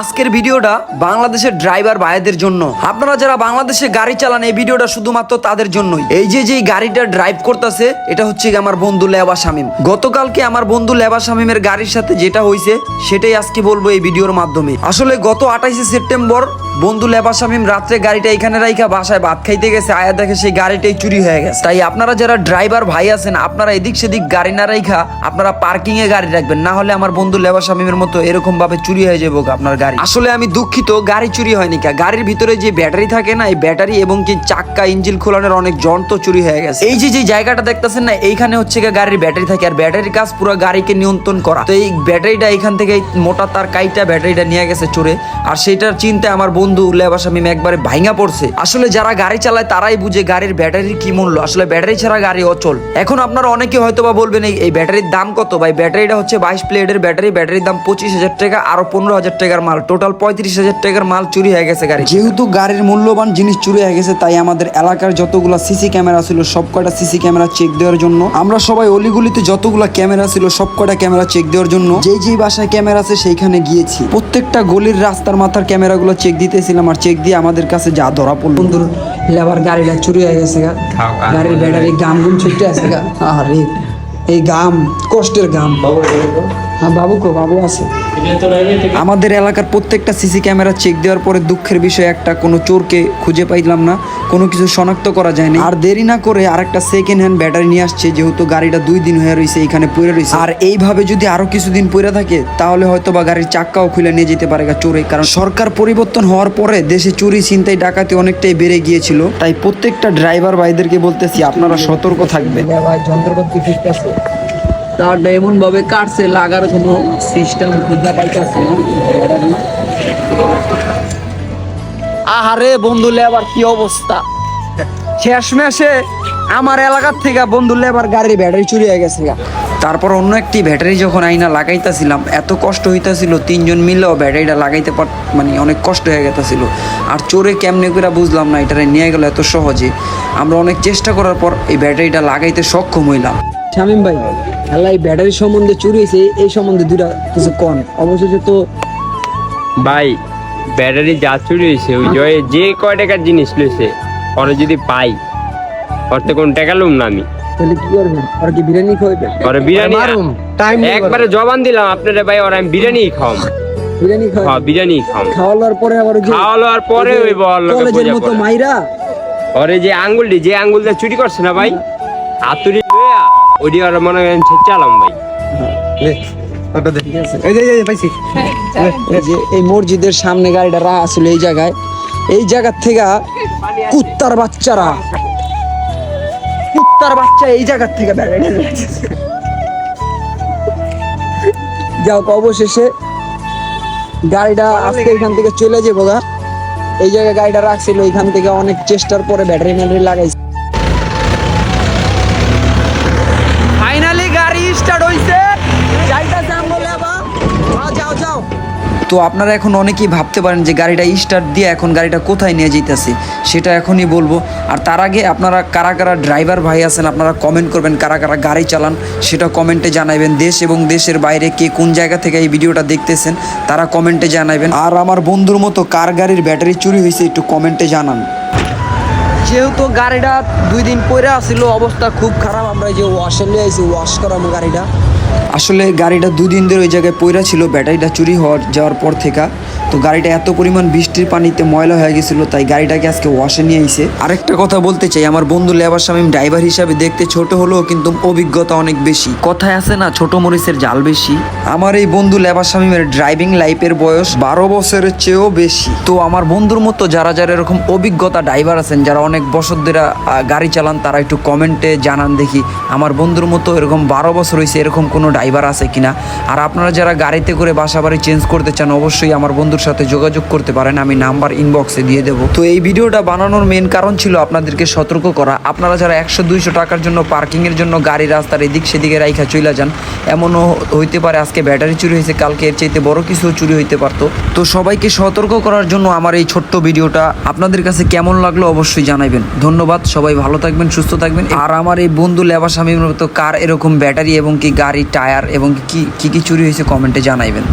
আজকের ভিডিওটা বাংলাদেশের ড্রাইভার ভাইদের জন্য। আপনারা যারা বাংলাদেশে গাড়ি চালান, এই ভিডিওটা শুধুমাত্র তাদের জন্যই। এই যে যে গাড়িটা ড্রাইভ করতেছে, এটা হচ্ছে আমার বন্ধু লেবা শামিম। গতকালকে আমার বন্ধু লেবা শামিমের গাড়ির সাথে যেটা হয়েছে সেটাই আজকে বলব এই ভিডিওর মাধ্যমে। আসলে গত আঠাইশে সেপ্টেম্বর বন্ধু লেবা শামিম রাত্রে গাড়িটা এখানে রাইখা বাসায় ভাত খাইতে গেছে, আয়া দেখে সেই গাড়িটাই চুরি হয়ে গেছে। তাই আপনারা যারা ড্রাইভার ভাই আছেন, আপনারা এদিক সেদিক গাড়ি না রাইখা আপনারা পার্কিং এ গাড়ি রাখবেন, না হলে আমার বন্ধু লেবা শামিমের মতো এরকম ভাবে চুরি হয়ে যাব আপনার গাড়ি। আসলে আমি দুঃখিত, গাড়ি চুরি হয়নি কা। গাড়ির ভিতরে যে ব্যাটারি থাকে না, এই ব্যাটারি এবং কি চাক্কা ইঞ্জিন খোলানোর অনেক যন্ত্র চুরি হয়ে গেছে। এই যে যে জায়গাটা দেখতেছেন না, এইখানে হচ্ছে গাড়ির ব্যাটারি থাকে। আর ব্যাটারির কাজ পুরো গাড়িকে নিয়ন্ত্রণ করা। তো এই ব্যাটারিটা এখান থেকে মোটা তার কাইটা ব্যাটারিটা নিয়ে গেছে চোরে। আর সেটার চিন্তায় আমার বন্ধু লেবা শামিম একবারে ভাঙা পড়ছে। আসলে যারা গাড়ি চালায় তারাই বুঝে গাড়ির ব্যাটারির কি মূল্য। আসলে ব্যাটারি ছাড়া গাড়ি অচল। এখন আপনারা অনেকে হয়তো বা বলবেন, এই- ব্যাটারির দাম কত? ভাই, ব্যাটারিটা হচ্ছে বাইশ প্লেটের ব্যাটারি। ব্যাটারির দাম পঁচিশ হাজার টাকা, আরও পনেরো হাজার টাকার মাল। টোটাল পঁয়ত্রিশ হাজার টাকার মাল চুরি হয়ে গেছে গাড়ি যেহেতু গাড়ির মূল্যবান জিনিস চুরি হয়ে গেছে, তাই আমাদের এলাকার যতগুলো সিসি ক্যামেরা ছিল, সব কটা সিসি ক্যামেরা চেক দেওয়ার জন্য, আমরা সবাই অলিগুলিতে যতগুলো ক্যামেরা ছিল, সব কটা ক্যামেরা চেক দেওয়ার জন্য, যেই যেই বাসায় ক্যামেরা আছে, সেইখানে গিয়েছি। প্রত্যেকটা গলির রাস্তার মাথার ক্যামেরাগুলো চেক দিতেছিলাম আর চেক দিয়ে আমাদের কাছে যা ধরা পড়ল। বন্ধুর লেবার গাড়িটা চুরি হয়ে গেছে গা। গাড়ির ব্যাটারি গাম গুম ছুটে আছে গা। আরে এই গাম কষ্টের গাম। হ্যাঁ বাবু আছে। আমাদের এলাকার প্রত্যেকটা সিসি ক্যামেরা চেক দেওয়ার পরে দুঃখের বিষয় একটা, কোনো চোরকে খুঁজে পাইলাম না, কোনো কিছু শনাক্ত করা যায়নি। আর দেরি না করে আরেকটা সেকেন্ড হ্যান্ড ব্যাটারি নিয়ে আসছে, যেহেতু গাড়িটা দুই দিন হয়ে রয়েছে এখানে পড়ে রয়েছে আর এইভাবে যদি আরও কিছুদিন পড়ে থাকে, তাহলে হয়তো বা গাড়ির চাক্কাও খুলে নিয়ে যেতে পারে চোরে, কারণ সরকার পরিবর্তন হওয়ার পরে দেশে চুরি, ছিনতাই, ডাকাতি অনেকটাই বেড়ে গিয়েছিল। তাই প্রত্যেকটা ড্রাইভার ভাইদেরকে বলতেছি, আপনারা সতর্ক থাকবেন। যন্ত্রপাতি ঠিক আছে? তারটা এমন ভাবে কাটছে, লাগার কোনো সিস্টেম খুঁজে পাইতেছে আহারে বন্ধু লেবার কি অবস্থা? শেষ মেশে আমার এলাকার থেকে বন্ধু লেবার গাড়ির ব্যাটারি চুরি হয়ে গেছে তারপর অন্য একটি ব্যাটারি যখন আইনা লাগাইতেছিলাম এত কষ্ট হইতাছিল তিনজন মিলেও ব্যাটারিটা লাগাইতে পার মানে অনেক কষ্ট হয়ে গেতেছিল। আর চোরে কেমনে করে বুঝলাম না এটারে নিয়ে গেল এত সহজে। আমরা অনেক চেষ্টা করার পর এই ব্যাটারিটা লাগাইতে সক্ষম হইলাম। শামিম ভাই আল্লাহ এই ব্যাটারি সম্বন্ধে চুরি হয়েছে এই সম্বন্ধে দুটা কিছু কন। অবশেষে তো ভাই ব্যাটারি যা চুরি হয়েছে ওই জয়ে যে কয় টাকার জিনিস লইছে পরে যদি পাই ওর তো কোন টাকা লুম না আমি। তাহলে কি করবেন আর কি বিরিয়ানি খাওয়াবেন ওরে বিরিয়ানি টাইম একবারে জবান দিলাম আপনারা ভাই ওর আমি বিরিয়ানি খাওয়াম। বিরিয়ানি হ্যাঁ খাওয়াবেন বিরিয়ানি খাওয়াম। খাওয়ানোর পরে আবার ওই যে খাওয়ালোর পরে ওই বল কলেজের মতো মাইরা। ওরে যে আঙ্গুলটি যে আঙ্গুলটা চুরি করছে না ভাই হাতুড়ি লইয়া ওইটি ওর মনে করেন চালাম ভাই। এই যে এই মসজিদের সামনে গাড়িটা রাখা ছিল এই জায়গায়। এই জায়গার থেকে কুত্তার বাচ্চারা কুত্তার বাচ্চা এই জায়গার থেকে বেড়ে যাচ্ছে। যাও, অবশেষে গাড়িটা আজকে এখান থেকে চলে যাব গা এই জায়গায় গাড়িটা রাখছিল, এখান থেকে অনেক চেষ্টার পরে ব্যাটারি ম্যাটারি লাগাইছে তো আপনারা এখন অনেকেই ভাবতে পারেন যে গাড়িটা স্টার্ট দিয়ে এখন গাড়িটা কোথায় নিয়ে যেতেছে সেটা এখনই বলব। আর তার আগে আপনারা কারা কারা ড্রাইভার ভাই আছেন, আপনারা কমেন্ট করবেন কারা কারা গাড়ি চালান, সেটা কমেন্টে জানাবেন দেশ এবং দেশের বাইরে কে কোন জায়গা থেকে এই ভিডিওটা দেখতেছেন, তারা কমেন্টে জানাবেন আর আমার বন্ধুর মতো কার গাড়ির ব্যাটারি চুরি হয়েছে একটু কমেন্টে জানান। যেহেতু গাড়িটা দুই দিন পরে আসছিল অবস্থা খুব খারাপ। আমরা যে ওয়াশে নিয়ে আইছি ওয়াশ করানো গাড়িটা। আসলে গাড়িটা দুদিন ধরে ওই জায়গায় পয়রা ছিল, ব্যাটারিটা চুরি হওয়ার যাওয়ার পর থেকে। তো গাড়িটা এত পরিমাণ বৃষ্টির পানিতে ময়লা হয়ে গেছিল তাই গাড়িটাকে আজকে ওয়াশে নিয়ে আইছে। আরেকটা কথা বলতে চাই আমার বন্ধু লেবার শামিম ড্রাইভার হিসাবে দেখতে ছোট হলেও কিন্তু অভিজ্ঞতা অনেক বেশি। কথায় আছে না ছোট মরিচের জাল বেশি? আমার এই বন্ধু লেবার শামিমের ড্রাইভিং লাইফের বয়স বারো বছরের চেয়েও বেশি। তো আমার বন্ধুর মতো যারা যারা এরকম অভিজ্ঞতা ড্রাইভার আছেন যারা অনেক বছর ধরে গাড়ি চালান তারা একটু কমেন্টে জানান দেখি আমার বন্ধুর মতো এরকম বারো বছর হয়েছে এরকম কোনো ড্রাইভার আছে কিনা? আর আপনারা যারা গাড়িতে করে বাসা বাড়ি চেঞ্জ করতে চান অবশ্যই আমার বন্ধুর সাথে যোগাযোগ করতে পারেন, আমি নাম্বার ইনবক্সে দিয়ে দেবো। তো এই ভিডিওটা বানানোর মেন কারণ ছিল আপনাদেরকে সতর্ক করা। আপনারা যারা একশো দুইশো টাকার জন্য পার্কিংয়ের জন্য গাড়ি রাস্তার এদিক সেদিকে রাইখা চলে যান, এমনও হইতে পারে আজকে ব্যাটারি চুরি হয়েছে, কালকে এর চাইতে বড় কিছু চুরি হইতে পারতো। তো সবাইকে সতর্ক করার জন্য আমার এই ছোট্ট ভিডিওটা আপনাদের কাছে কেমন লাগল অবশ্যই জানাবেন ধন্যবাদ, সবাই ভালো থাকবেন, সুস্থ থাকবেন। আর আমার এই বন্ধু লেবা স্বামীর মতো কার এরকম ব্যাটারি এবং কি গাড়ি টায়ার এবং কি কি কি চুরি হয়েছে কমেন্টে জানাইবেন।